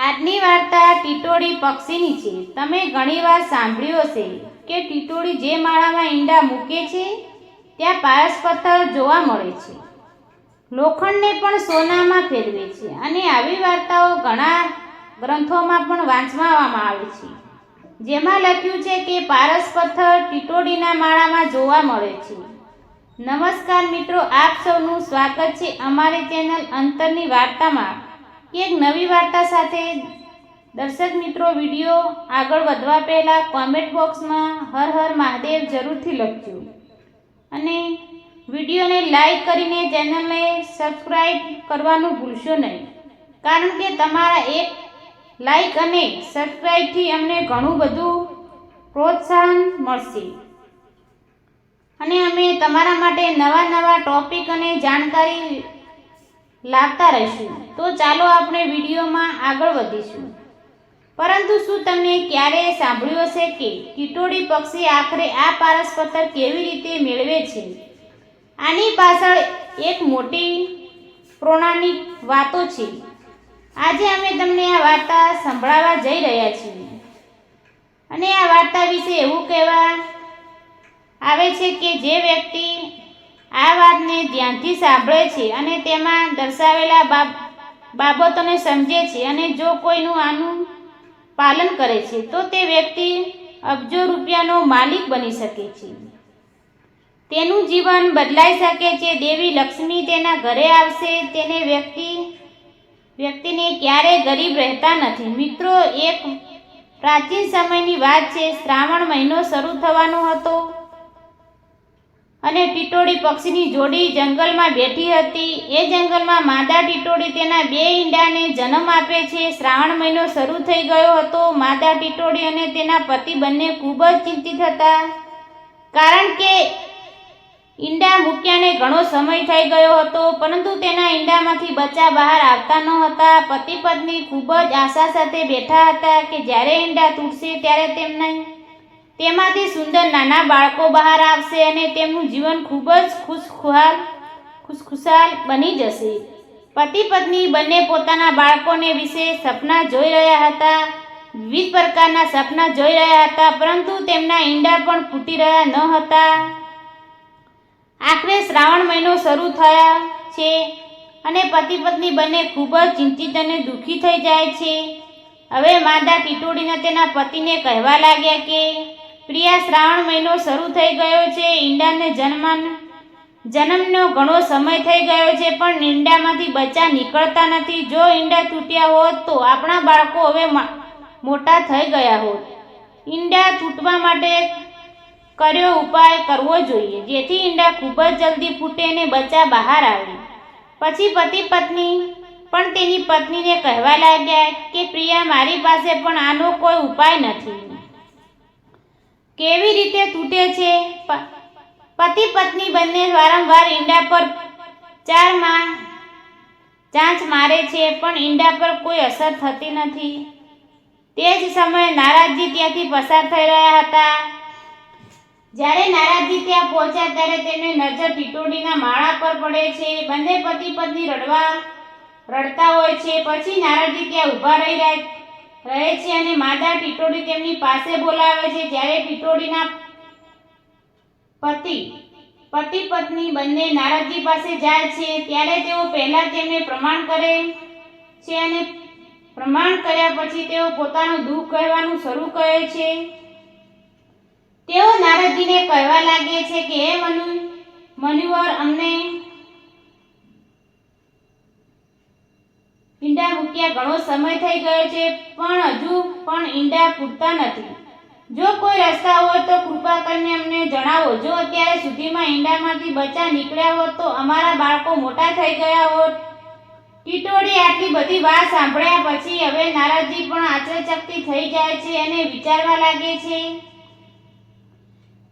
આજની વાર્તા ટીટોળી પક્ષીની છે. તમે ઘણીવાર સાંભળ્યું હશે કે ટીટોળી જે માળામાં ઈંડા મૂકે છે, ત્યાં પારસ પથ્થર જોવા મળે છે. લોખંડને પણ સોનામાં ફેરવે છે અને આવી વાર્તાઓ ઘણા ગ્રંથોમાં પણ વાંચવામાં આવે છે. જેમાં લખ્યું છે કે પારસ પથ્થર ટીટોડીના માળામાં જોવા મળે છે. નમસ્કાર મિત્રો, આપ સૌનું સ્વાગત છે અમારી ચેનલ અંતરની વાર્તામાં. એક નવી વાર્તા સાથે દર્શક મિત્રો વીડિયો આગળ વધવા પહેલાં કોમેન્ટ બોક્સમાં હર હર મહાદેવ જરૂરથી લખજો. અને વિડીયોને લાઈક કરીને ચેનલને સબસ્ક્રાઈબ કરવાનું ભૂલશો નહીં. કારણ કે તમારા એક લાઈક અને સબસ્ક્રાઈબથી અમને ઘણું બધું પ્રોત્સાહન મળશે. અને અમે તમારા માટે નવા નવા ટોપિક અને જાણકારી લાવતા રહીશું. તો ચાલો આપણે વિડીયોમાં આગળ વધીશું. પરંતુ શું તમને ક્યારેય સાંભળ્યું હશે કે ટીટોડી પક્ષી આખરે આ પારસ પથ્થર કેવી રીતે મેળવે છે? આની પાછળ એક મોટી પૌરાણિક વાતો છે. આજે અમે તમને આ વાર્તા સંભળાવવા જઈ રહ્યા છીએ. અને આ વાર્તા વિશે એવું કહેવા આવે છે કે જે વ્યક્તિ આ વાતને ધ્યાનથી સાંભળે છે અને તેમાં દર્શાવેલા બાબ, બાબતોને સમજે છે અને જો કોઈનું આનું પાલન કરે છે, તો તે વ્યક્તિ અબજો રૂપિયાનો માલિક બની શકે છે. તેનું જીવન બદલાઈ શકે છે, દેવી લક્ષ્મી તેના ઘરે આવશે, તેને વ્યક્તિ, વ્યક્તિને ક્યારેય ગરીબ રહેતા નથી. મિત્રો, એક પ્રાચીન સમયની વાત છે, શ્રાવણ મહિનો શરૂ થવાનો હતો. અને ટીટોળી પક્ષીની જોડી જંગલમાં બેઠી હતી. એ જંગલમાં માદા ટીટોળી તેના બે ઈંડાને જન્મ આપે છે. શ્રાવણ મહિનો શરૂ થઈ ગયો હતો. માદા ટીટોળી અને તેના પતિ બંને ખૂબ જ ચિંતિત હતા. કારણ કે ઈંડા મૂક્યાને ઘણો સમય થઈ ગયો હતો, પરંતુ તેના ઈંડામાંથી બચ્ચા બહાર આવતા ન હતા. પતિ પત્ની ખૂબ જ આશા સાથે બેઠા હતા કે જ્યારે ઈંડા તૂટશે ત્યારે તેમના તેમાંથી સુંદર નાના બાળકો બહાર આવશે અને તેમનું જીવન ખૂબ જ ખુશખુહાલ ખુશખુશાલ બની જશે. પતિ પત્ની બંને પોતાના બાળકોને વિશે સપના જોઈ રહ્યા હતા, વિવિધ પ્રકારના સપના જોઈ રહ્યા હતા, પરંતુ તેમના ઈંડા પણ ફૂટી રહ્યા ન હતા. આખરે શ્રાવણ મહિનો શરૂ થયા છે અને પતિ પત્ની બંને ખૂબ જ ચિંતિત અને દુઃખી થઈ જાય છે. હવે માદા ટીટોડીને તેના પતિને કહેવા લાગ્યા કે પ્રિયા, શ્રાવણ મહિનો શરૂ થઈ ગયો છે. ઈંડાને જન્મન, જન્મનો ઘણો સમય થઈ ગયો છે, પણ ઈંડામાંથી બચ્ચા નીકળતા નથી. જો ઈંડા તૂટ્યા હોત તો આપણા બાળકો હવે મોટા થઈ ગયા હોત. ઈંડા તૂટવા માટે કર્યો ઉપાય કરવો જોઈએ. જેથી ઈંડા ખૂબ જ જલ્દી ફૂટે અને બચ્ચા બહાર આવે પછી પતિ પત્ની, પણ તેની પત્નીને કહેવા લાગ્યા કે, પ્રિયા, મારી પાસે પણ આનો કોઈ ઉપાય નથી. કેવી રીતે તૂટે છે? પતિ પત્ની બંને વારંવાર ઈંડા પર ચારમાં ચાંચ મારે છે, પણ ઈંડા પર કોઈ અસર થતી નથી. તે જ સમયે નારાજજી ત્યાંથી પસાર થઈ રહ્યા હતા. જ્યારે નારાજજી ત્યાં પહોંચ્યા ત્યારે તેની નજર ટીટોડીના માળા પર પડે છે. બંને પતિ પત્ની રડવા રડતા હોય છે. પછી નારાજજી ત્યાં ઊભા રહી રહ્યા રહે છે અને માદા ટીટોડી તેમની પાસે બોલાવે છે. જ્યારે ટીટોડીના પતિ પતિ પત્ની બંને નારદજી પાસે જાય છે, ત્યારે તેઓ પહેલા તેમને પ્રમાણ કરે છે અને પ્રમાણ કર્યા પછી તેઓ પોતાનું દુઃખ કહેવાનું શરૂ કરે છે. તેઓ નારદજીને કહેવા લાગે છે કે, હે મનુ મનુવર અમને ઈંડા મૂક્યા ઘણો સમય થઈ ગયો છે, પણ હજુ પણ ઈંડા ફૂટતા નથી. જો કોઈ રસ્તા હોય તો કૃપા કરીને અમને જણાવો. જો અત્યારે સુધીમાં ઈંડામાંથી બચ્ચા નીકળ્યા હોત તો અમારા બાળકો મોટા થઈ ગયા હોત. ટીટોડી આટલી બધી વાત સાંભળ્યા પછી હવે નારાજી પણ આચરચકતી થઈ જાય છે અને વિચારવા લાગે છે,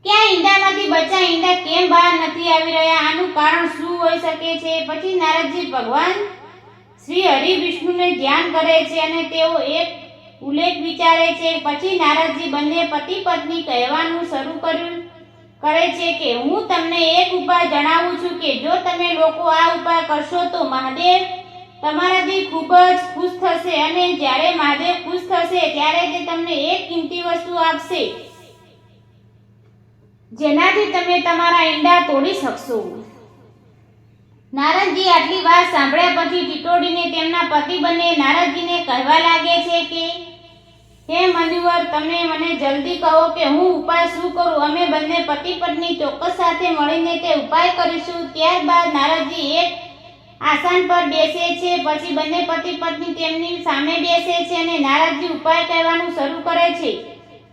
ક્યાં ઈંડામાંથી બચ્ચા ઈંડા કેમ બહાર નથી આવી રહ્યા? આનું કારણ શું હોઈ શકે છે? પછી નારદજી ભગવાન શ્રી હરિ વિષ્ણુને ધ્યાન કરે છે અને તેઓ એક ઉલ્લેખ વિચારે છે. પછી નારદજી બંને પતિ પત્ની કહેવાનું શરૂ કર્યું, કરે છે કે, હું તમને એક ઉપાય જણાવું છું કે, જો તમે લોકો આ ઉપાય કરશો તો મહાદેવ તમારાથી ખૂબ જ ખુશ થશે અને જ્યારે મહાદેવ ખુશ થશે ત્યારે તે તમને એક કિંમતી વસ્તુ આપશે. જેનાથી તમે તમારા ઈંડા તોડી શકશો. નારદજી આટલી વાત સાંભળ્યા પછી ટીટોડીને તેમના પતિ બંને નારદજીને કહેવા લાગે છે કે, હે મનુવર, તમે મને જલ્દી કહો કે હું ઉપાય શું કરું? અમે બંને પતિ પત્ની ચોક્કસ સાથે મળીને તે ઉપાય કરીશું. ત્યારબાદ નારદજી એક આસન પર બેસે છે, પછી બંને પતિ પત્ની તેમની સામે બેસે છે અને નારદજી ઉપાય કહેવાનું શરૂ કરે છે.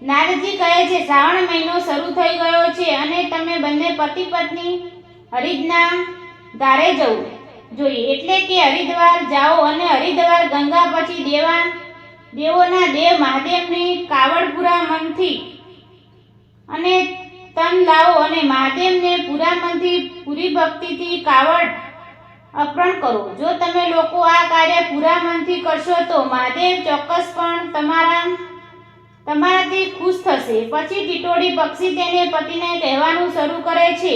નારદજી કહે છે, શ્રાવણ મહિનો શરૂ થઈ ગયો છે અને તમે બંને પતિ પત્ની હરિદના ધારે જવું. જોઈએ, એટલે કે હરિદ્વાર જાઓ અને હરિદ્વાર ગંગા પછી દેવા દેવોના દેવ મહાદેવની કાવડપુરા મનથી અને તન લાવો અને મહાદેવને પૂરા મનથી પૂરી ભક્તિથી કાવડ અર્પણ કરો. જો તમે લોકો આ કાર્ય પૂરા મનથી કરશો તો મહાદેવ ચોક્કસ પણ તમારા, તમારાથી ખુશ થશે. પછી ટીટોડી પક્ષી તેને પતિને કહેવાનું શરૂ કરે છે.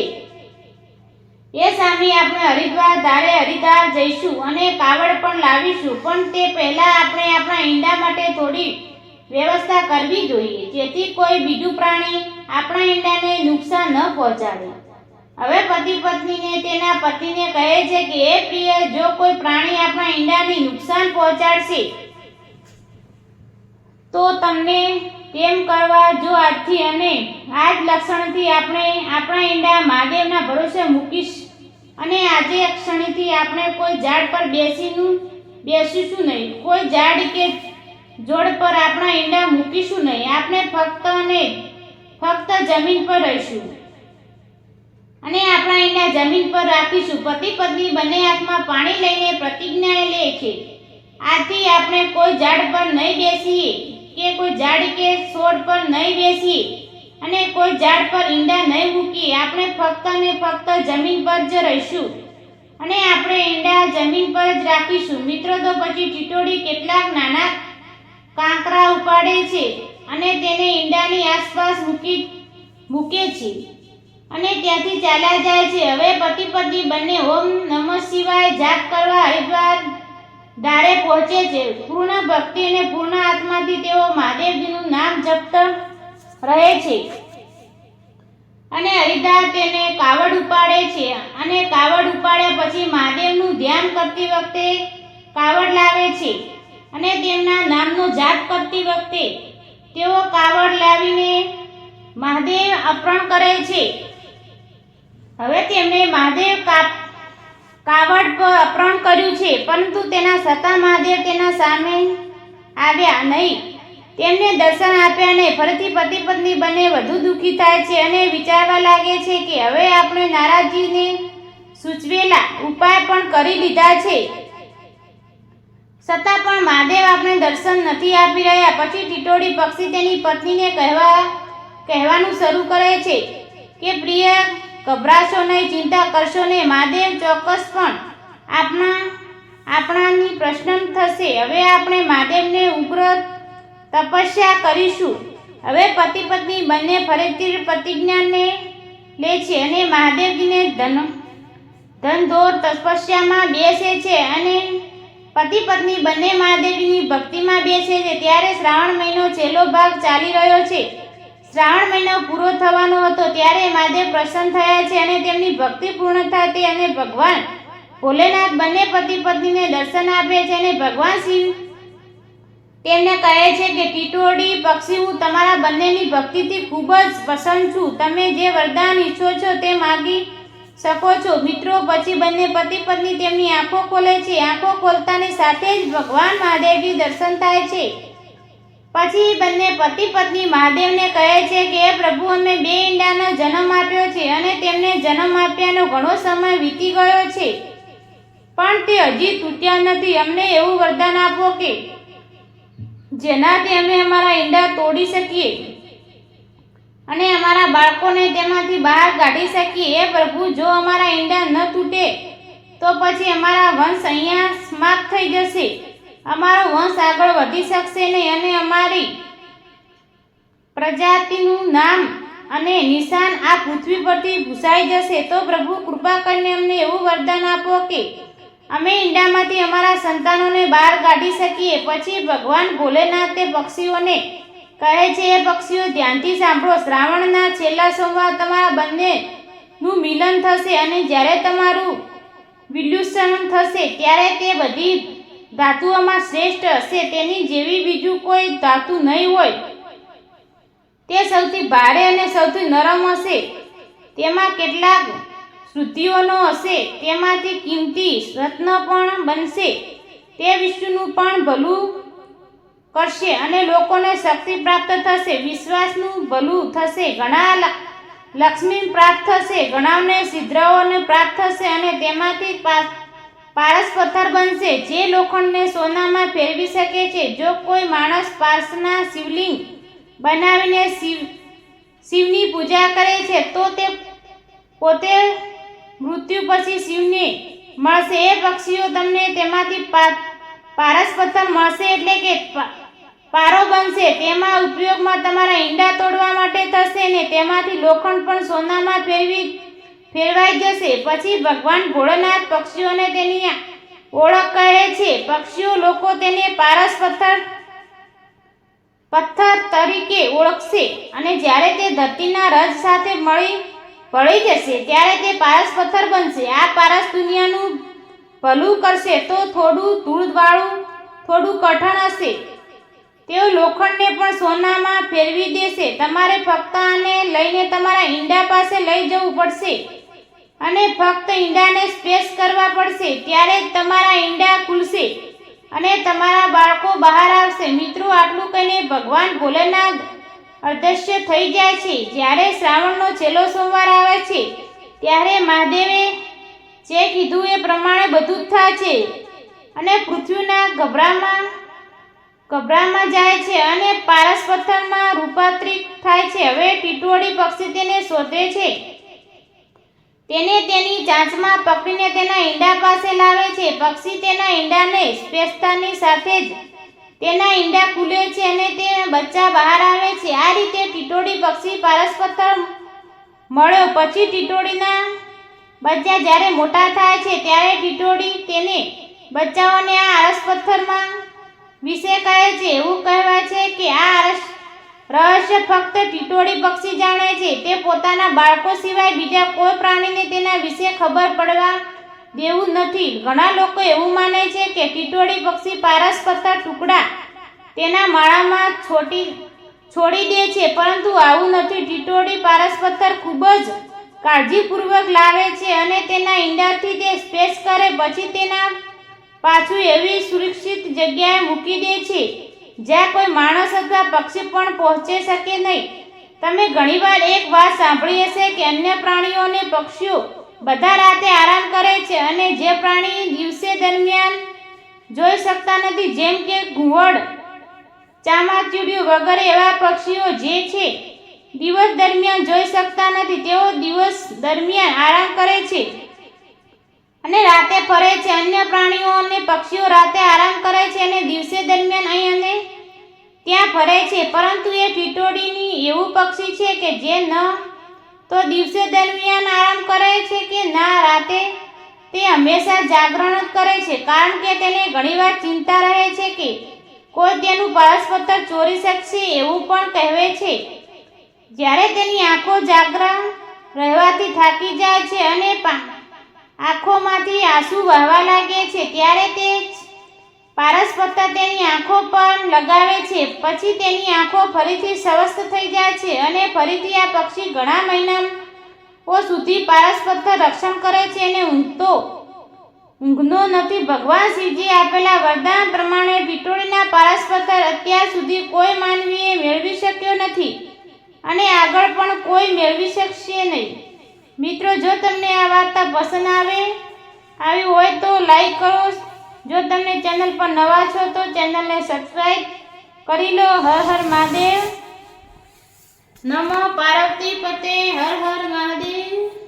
એ સામી આપણે હરિદ્વાર ધારે હરિદ્વાર જઈશું અને કાવડ પણ લાવીશું, પણ તે પહેલા આપણે આપણા ઈંડા માટે થોડી વ્યવસ્થા કરવી જોઈએ, જેથી કોઈ બીજું પ્રાણી આપણા ઈંડાને નુકસાન ન પહોંચાડે. હવે પતિ પત્નીને તેના પતિને કહે છે કે એ પ્રિય, જો કોઈ પ્રાણી આપણા ઈંડાને નુકસાન પહોંચાડશે, તો તમને તેમ કરવા જો આજથી અને આ જ લક્ષણથી આપણે આપણા ઈંડા મહાદેવના ભરોસે મૂકીશ. અને આજે ક્ષણથી આપણે કોઈ ઝાડ પર બેસીનું, બેસીશું નહીં. કોઈ ઝાડ કે જોડ પર આપણા ઈંડા મૂકીશું નહીં. આપણે ફક્ત અને ફક્ત જમીન પર રહીશું. અને આપણા ઈંડા જમીન પર રાખીશું. પતિ પત્ની બંને હાથમાં પાણી લઈને પ્રતિજ્ઞા લે છે. આથી આપણે કોઈ ઝાડ પર નહીં બેસીએ. કે કોઈ ઝાડ કે છોડ પર નહીં બેસી અને કોઈ ઝાડ પર ઈંડા નહીં મૂકી, આપણે ફક્ત ને ફક્ત જમીન પર જ રહીશું અને આપણે ઈંડા જમીન પર જ રાખીશું. મિત્રો, તો પછી ટીટોડી કેટલાક નાના કાંકરા ઉપાડે છે અને તેને ઈંડાની આસપાસ મૂકી, મૂકે છે અને ત્યાંથી ચાલ્યા જાય છે. હવે પતિ પત્ની બંને ઓમ નમઃ શિવાય જાપ કરવા હરિદ્વાર દારે પહોંચે છે. પૂર્ણ ભક્તિ અને પૂર્ણ આત્માથી તેઓ મહાદેવજીનું નામ જપતા રહે છે. અને હરિદ્વાર તેને કાવડ ઉપાડે છે. અને કાવડ ઉપાડ્યા પછી મહાદેવનું ધ્યાન કરતી વખતે કાવડ લાવે છે. અને તેમના નામનો જાપ કરતી વખતે તેઓ કાવડ લાવીને મહાદેવ અર્પણ કરે છે. હવે તેમણે મહાદેવ કાપ કાવડ અર્પણ કર્યું છે, પરંતુ તેના સતા મહાદેવ તેના સામે આવ્યા નહીં. તેમને દર્શન આપ્યા નહીં ફરીથી પતિ પત્ની બંને વધુ દુઃખી થાય છે અને વિચારવા લાગે છે કે હવે આપણે નારાજીને સૂચવેલા ઉપાય પણ કરી લીધા છે. છતાં પણ મહાદેવ આપણે દર્શન નથી આપી રહ્યા, પછી ટીટોડી પક્ષી તેની પત્નીને કહેવા, કહેવાનું શરૂ કરે છે કે, પ્રિય ગભરાશો નહીં, ચિંતા કરશો નહીં. મહાદેવ ચોક્કસ પણ આપણા, આપણાની પ્રશ્ન થશે. હવે આપણે મહાદેવને ઉગ્ર તપસ્યા કરીશું. હવે પતિ પત્ની બંને ફરીથી પ્રતિજ્ઞાને લે છે અને મહાદેવજીને ધન, ધનધોર તપસ્યામાં બેસે છે અને પતિ પત્ની બંને મહાદેવની ભક્તિમાં બેસે છે. ત્યારે શ્રાવણ મહિનો છેલ્લો ભાગ ચાલી રહ્યો છે. શ્રાવણ મહિનો પૂરો થવાનો હતો ત્યારે મહાદેવ પ્રસન્ન થયા છે અને તેમની ભક્તિ પૂર્ણ થતી અને ભગવાન ભોલેનાથ બંને પતિ પત્નીને દર્શન આપે છે અને ભગવાન શિવ તેમને કહે છે કે, ટીટોડી, પક્ષી, હું તમારા બંનેની ભક્તિથી ખૂબ જ પસંદ છું. તમે જે વરદાન ઈચ્છો છો તે માગી શકો છો. મિત્રો, પછી બંને પતિ પત્ની તેમની આંખો ખોલે છે. આંખો ખોલતાની સાથે જ ભગવાન મહાદેવજી દર્શન થાય છે. પછી બંને પતિ પત્ની મહાદેવને કહે છે કે, પ્રભુ, અમે બે ઈંડાનો જન્મ આપ્યો છે અને તેમને જન્મ આપ્યાનો ઘણો સમય વીતી ગયો છે. પણ તે હજી તૂટ્યા નથી. અમને એવું વરદાન આપો કે, જેનાથી અમે અમારા ઈંડા તોડી શકીએ અને અમારા બાળકોને તેમાંથી બહાર કાઢી શકીએ. એ પ્રભુ, જો અમારા ઈંડા ન તૂટે, તો પછી અમારા વંશ અહીંયા સમાપ્ત થઈ જશે. અમારો વંશ આગળ વધી શકશે નહીં અને અમારી પ્રજાતિનું નામ અને નિશાન આ પૃથ્વી પરથી ભૂસાઈ જશે. તો પ્રભુ કૃપા કરીને અમને એવું વરદાન આપો કે અમે ઈંડામાંથી અમારા સંતાનોને બહાર કાઢી શકીએ. પછી ભગવાન ભોલેનાથ તે પક્ષીઓને કહે છે એ પક્ષીઓ, ધ્યાનથી સાંભળો. શ્રાવણના છેલ્લા સોમવાર તમારા બંનેનું મિલન થશે અને જ્યારે તમારું વિલ્યુશન થશે, ત્યારે તે બધી ધાતુઓમાં શ્રેષ્ઠ હશે, તેની જેવી બીજું કોઈ ધાતુ નહીં હોય. તે સૌથી ભારે અને સૌથી નરમ હશે. તેમાં કેટલાક શુદ્ધિઓનો હશે, તેમાંથી કિંમતી રત્ન પણ બનશે. તે વિશ્વનું પણ ભલું કરશે અને લોકોને શક્તિ પ્રાપ્ત થશે, વિશ્વાસનું ભલું થશે, ઘણા લક્ષ્મી પ્રાપ્ત થશે, ઘણાને સિદ્ધરાઓને પ્રાપ્ત થશે અને તેમાંથી પારસ પથ્થર બનશે. જે લોખંડને સોનામાં ફેરવી શકે છે. જો કોઈ માણસ પારસના શિવલિંગ બનાવીને શિવ, શિવની પૂજા કરે છે, તો તે પોતે મૃત્યુ પછી શિવને મળશે. એ પક્ષીઓ તમને તેમાંથી પારસ પથ્થર મળશે એટલે કે પારો બનશે. તેમાં ઉપયોગમાં તમારા ઈંડા તોડવા માટે થશે ને તેમાંથી લોખંડ પણ સોનામાં ફેરવી ફેરવાઈ જશે. પછી ભગવાન ભોળાનાથ પક્ષીઓને તેની ઓળખ કહે છે. પક્ષીઓ લોકો તેને પારસ પથ્થર પથ્થર તરીકે ઓળખશે અને જ્યારે તે ધરતીના રજ સાથે મળી, ભળી જશે, ત્યારે તે પારસ પથ્થર બનશે. આ પારસ દુનિયાનું ભલું કરશે તો થોડું ધૂળવાળું, થોડું કઠણ હશે. તેઓ લોખંડને પણ સોનામાં ફેરવી દેશે. તમારે ફક્ત આને લઈને તમારા ઈંડા પાસે લઈ જવું પડશે. અને ફક્ત ઈંડાને સ્પેસ કરવા પડશે, ત્યારે જ તમારા ઈંડા ખુલશે અને તમારા બાળકો બહાર આવશે. મિત્રો, આટલું કહીને ભગવાન ભોલેનાથ અદૃશ્ય થઈ જાય છે. જ્યારે શ્રાવણનો છેલ્લો સોમવાર આવે છે, ત્યારે મહાદેવે જે કીધું એ પ્રમાણે બધું જ થાય છે અને પૃથ્વીના ગભરામાં ગભરામાં જાય છે અને પારસ પથ્થરમાં રૂપાંતરિત થાય છે. હવે ટીટોળી પક્ષી તેને શોધે છે. તેને તેની ચાંચમાં પકડીને તેના ઈંડા પાસે લાવે છે. પક્ષી તેના ઈંડાને સ્પેસતાની સાથે જ તેના ઈંડા ખુલે છે અને તે બચ્ચા બહાર આવે છે. આ રીતે ટીટોડી પક્ષી પારસ પથ્થર મળ્યો. પછી ટીટોડીના બચ્ચા જ્યારે મોટા થાય છે ત્યારે ટીટોડી તેને બચ્ચાઓને આ આરસ પથ્થરમાં વિશે કહે છે. એવું કહેવાય છે કે આ આરસ રહસ્ય ફક્ત ટીટોળી પક્ષી જાણે છે. તે પોતાના બાળકો સિવાય બીજા કોઈ પ્રાણીને તેના વિશે ખબર પડવા દેવું નથી. ઘણા લોકો એવું માને છે કે ટીટોળી પક્ષી પારસ પથ્થર ટુકડા તેના માળામાં છોટી, છોડી દે છે, પરંતુ આવું નથી. ટીટોળી પારસ પથ્થર ખૂબ જ કાળજીપૂર્વક લાવે છે અને તેના ઈંડાથી તે સ્પેસ કરે, પછી તેના પાછું એવી સુરક્ષિત જગ્યાએ મૂકી દે છે. જ્યાં કોઈ માણસ અથવા પક્ષી પણ પહોંચી શકે નહીં. તમે ઘણીવાર એક વાત સાંભળી હશે કે અન્ય પ્રાણીઓ અને પક્ષીઓ બધા રાતે આરામ કરે છે અને જે પ્રાણી દિવસે દરમિયાન જોઈ શકતા નથી, જેમ કે ઘુવડ ચામાચીડિયું વગેરે એવા પક્ષીઓ જે છે, દિવસ દરમિયાન જોઈ શકતા નથી. તેઓ દિવસ દરમિયાન આરામ કરે છે. અને રાતે ફરે છે. અન્ય પ્રાણીઓ અને પક્ષીઓ રાતે આરામ કરે છે અને દિવસે દરમિયાન અહીં અને ત્યાં ફરે છે. પરંતુ એ ટીટોડીની એવું પક્ષી છે કે જે ન તો દિવસે દરમિયાન આરામ કરે છે કે ના, રાતે તે હંમેશા જાગરણ જ કરે છે. કારણ કે તેને ઘણીવાર ચિંતા રહે છે કે કોઈ તેનું પારસ ચોરી શકશે એવું પણ કહેવે છે. જ્યારે તેની આંખો જાગરણ રહેવાથી થાકી જાય છે અને પા- આંખોમાંથી આંસુ વહેવા લાગે છે, ત્યારે તે પારસ પત્તા તેની આંખો પર લગાવે છે. પછી તેની આંખો ફરીથી સ્વસ્થ થઈ જાય છે અને ફરીથી આ પક્ષી ઘણા મહિનાઓ સુધી પારસ રક્ષણ કરે છે અને ઊંઘતો ઊંઘનો નથી. ભગવાન શિવજી આપેલા વરદાન પ્રમાણે વિટોળીના પારસ પથ્થર અત્યાર સુધી કોઈ માનવીએ મેળવી શક્યો નથી અને આગળ પણ કોઈ મેળવી શકશે નહીં. મિત્રો, જો તમને આ વાર્તા પસંદ આવે, આવી હોય તો લાઈક કરો. જો તમને ચેનલ પર નવા છો તો ચેનલને સબસ્ક્રાઈબ કરી લો. હર હર મહાદેવ. નમો પાર્વતી પતે. હર હર મહાદેવ.